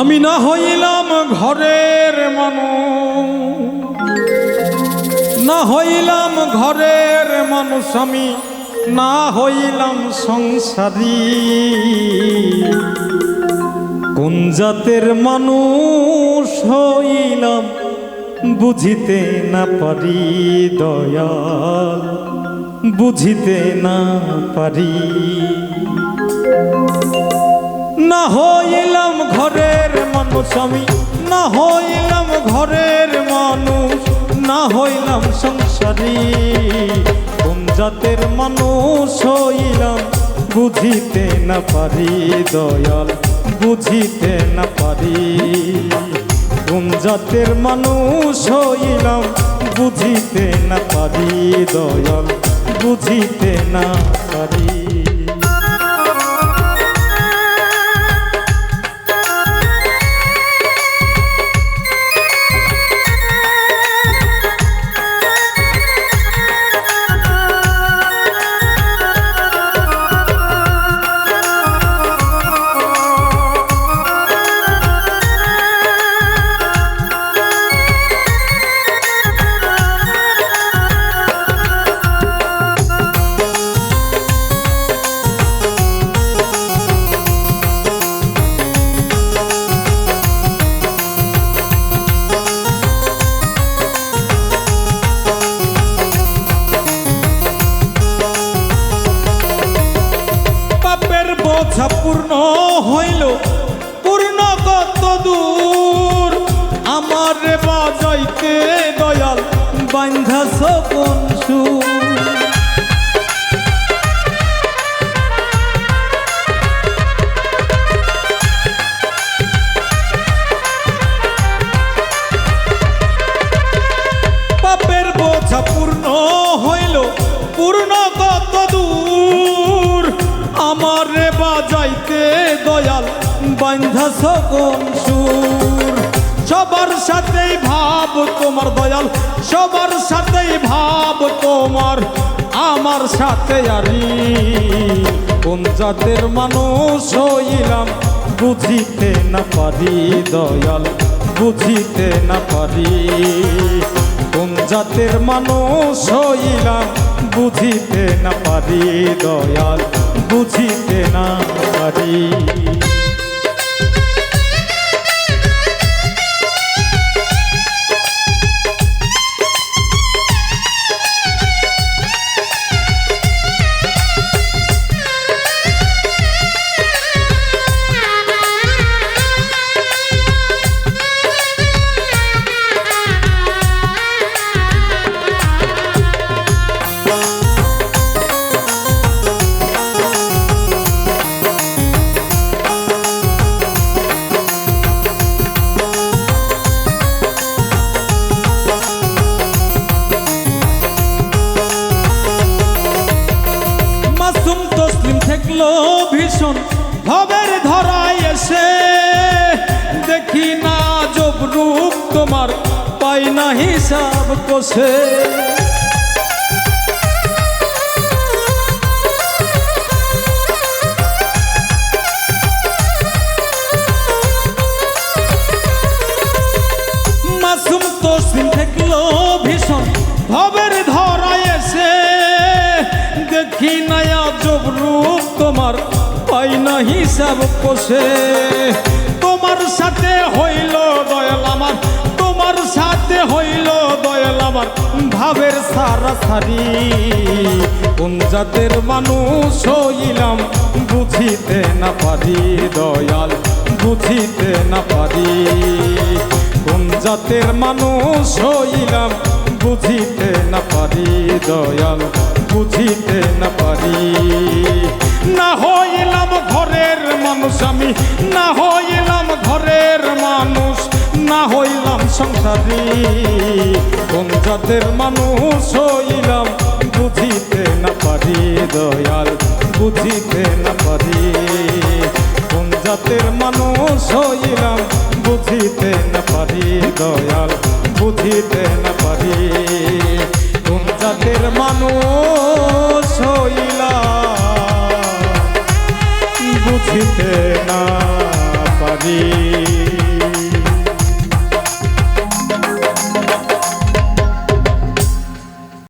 আমি না হইলাম ঘরের মানুষ। না হইলাম ঘরের মানুষ, আমি না হইলাম সংসারী। কোন জাতের মানুষ হইলাম বুঝিতে না পারি দয়াল, বুঝিতে না পারি। আমি না হইলাম ঘরের মানুষ, না হইলাম সংসারী। কোন জাতের মানুষ হইলাম, বুঝিতে না পারি দয়াল, বুঝিতে না পারি। কোন জাতের মানুষ হইলাম, বুঝিতে না পারি দয়াল, বুঝিতে না পারি। বোঝা পূর্ণ হইল পূর্ণ কত দূর? আমার বাজাইতে দয়াল বান্ধা সপন বান্ধা সকন সুর। সবার সাথেই ভাব তোমার দয়াল, সবার সাথেই ভাব তোমার। আমার সাথে আরি কোন জাতের মানুষ হইলাম বুঝিতে না পারি দয়াল, বুঝিতে না পারি। কোন জাতের মানুষ হইলাম বুঝিতে না পারি দয়াল, বুঝিতে না পারি। পাই না হিসাব কষে। মাসুম তসলিম থাকল ভীষণ, ভবের ধরায় এসে। দেখি নয়া জব রূপ তোমার, পাই না হিসাব কষে। তোমার সাথে হইল সারা সারি। কোন জাতের মানুষ হইলাম বুঝিতে না পারি, দয়াল, বুঝিতে না পারি। কোন জাতের মানুষ হইলাম বুঝিতে না পারি, দয়াল, বুঝিতে না পারি। না হইলাম ঘরের মানুষ আমি, না হইলাম ঘরের মানুষ, না হইলাম সংসারী। কোন জাতের মানুষ হইলাম, বুঝিতে না পারি দয়াল, বুঝিতে না পারি। কোন জাতের মানুষ হইলাম, বুঝিতে না পারি দয়াল, বুঝিতে না পারি। কোন জাতের মানুষ হইলাম, বুঝিতে না পারি।